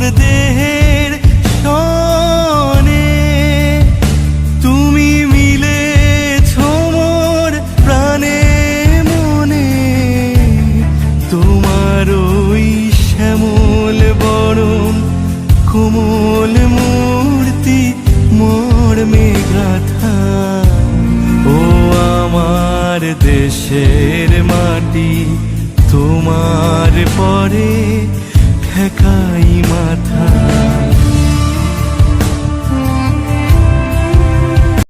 মোর দেহের সনে তুমি মিলে মোর প্রাণে মনে। তোমার ওই শ্যামল বরণ, কোমল মূর্তি মোর মেঘাথা ও আমার দেশের মাটি, তোমার পরে ঠেকাই মাথা।